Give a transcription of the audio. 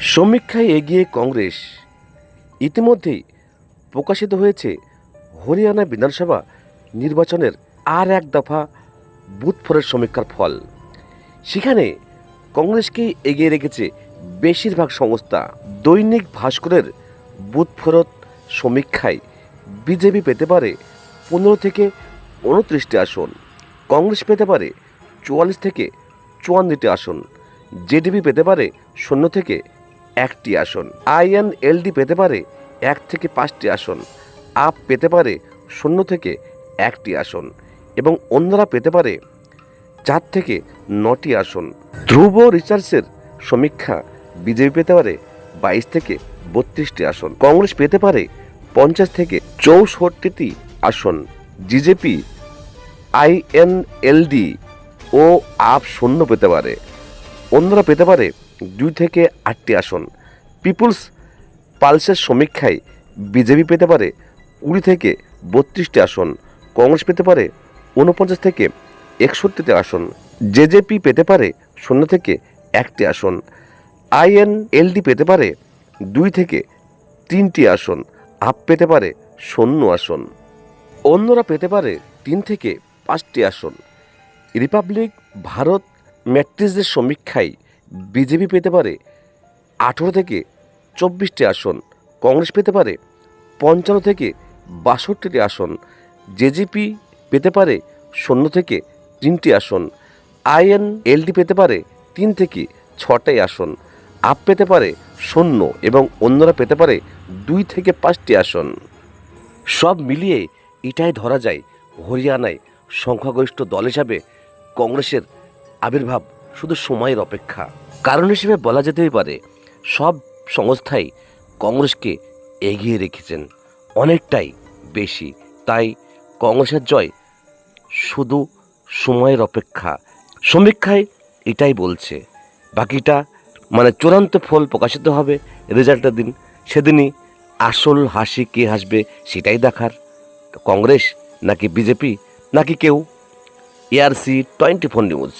সমীক্ষায় এগিয়ে কংগ্রেস ইতিমধ্যেই প্রকাশিত হয়েছে হরিয়ানা বিধানসভা নির্বাচনের আর এক দফা বুথ ফোরের সমীক্ষার ফল। সেখানে কংগ্রেসকেই এগিয়ে রেখেছে বেশিরভাগ সংস্থা। দৈনিক ভাস্করের বুথ ফেরত সমীক্ষায় বিজেপি পেতে পারে পনেরো থেকে উনত্রিশটি আসন। কংগ্রেস পেতে পারে চুয়াল্লিশ থেকে চুয়ান্নটি আসন। জেডিপি পেতে পারে শূন্য থেকে একটি আসন। আইএনএলডি পেতে পারে এক থেকে পাঁচটি আসন। আপ পেতে পারে শূন্য থেকে একটি আসন। এবং অন্যরা পেতে পারে চার থেকে নটি আসন। ধ্রুব রিসার্চের সমীক্ষা বিজেপি পেতে পারে বাইশ থেকে বত্রিশটি আসন। কংগ্রেস পেতে পারে পঞ্চাশ থেকে চৌষট্টিটি আসন। জিজেপি আইএনএলডি ও আপ শূন্য পেতে পারে। অন্যরা পেতে পারে দুই থেকে আটটি আসন। পিপুলস পালসের সমীক্ষায় বিজেপি পেতে পারে কুড়ি থেকে বত্রিশটি আসন, কংগ্রেস পেতে পারে ঊনপঞ্চাশ থেকে একষট্টিটি আসন, জেজেপি পেতে পারে শূন্য থেকে একটি আসন, আইএনএলডি পেতে পারে দুই থেকে তিনটি আসন, আপ পেতে পারে শূন্য আসন। অন্যরা পেতে পারে তিন থেকে পাঁচটি আসন। রিপাবলিক ভারত ম্যাট্রিক্সের সমীক্ষায় বিজেপি পেতে পারে আঠেরো থেকে চব্বিশটি আসন, কংগ্রেস পেতে পারে পঞ্চান্ন থেকে বাষট্টিটি আসন, জেজেপি পেতে পারে শূন্য থেকে তিনটি আসন, আইএনএলডি পেতে পারে তিন থেকে ছটাই আসন, আপ পেতে পারে শূন্য এবং অন্যরা পেতে পারে দুই থেকে পাঁচটি আসন। সব মিলিয়ে এটাই ধরা যায় হরিয়ানায় সংখ্যাগরিষ্ঠ দল হিসাবে কংগ্রেসের আবির্ভাব। শুধু সময়ের অপেক্ষা। কারণ হিসেবে বলা যেতেই পারে, সব সংস্থাই কংগ্রেসকে এগিয়ে রেখেছেন। অনেকটাই বেশি। তাই কংগ্রেসের জয় শুধু সময়ের অপেক্ষা। সমীক্ষায় এটাই বলছে। বাকিটা মানে চূড়ান্ত ফল প্রকাশিত হবে রেজাল্টের দিন। সেদিনই আসল হাসি কে হাসবে সেটাই দেখার। কংগ্রেস নাকি বিজেপি নাকি কেউ? ARC twenty four news.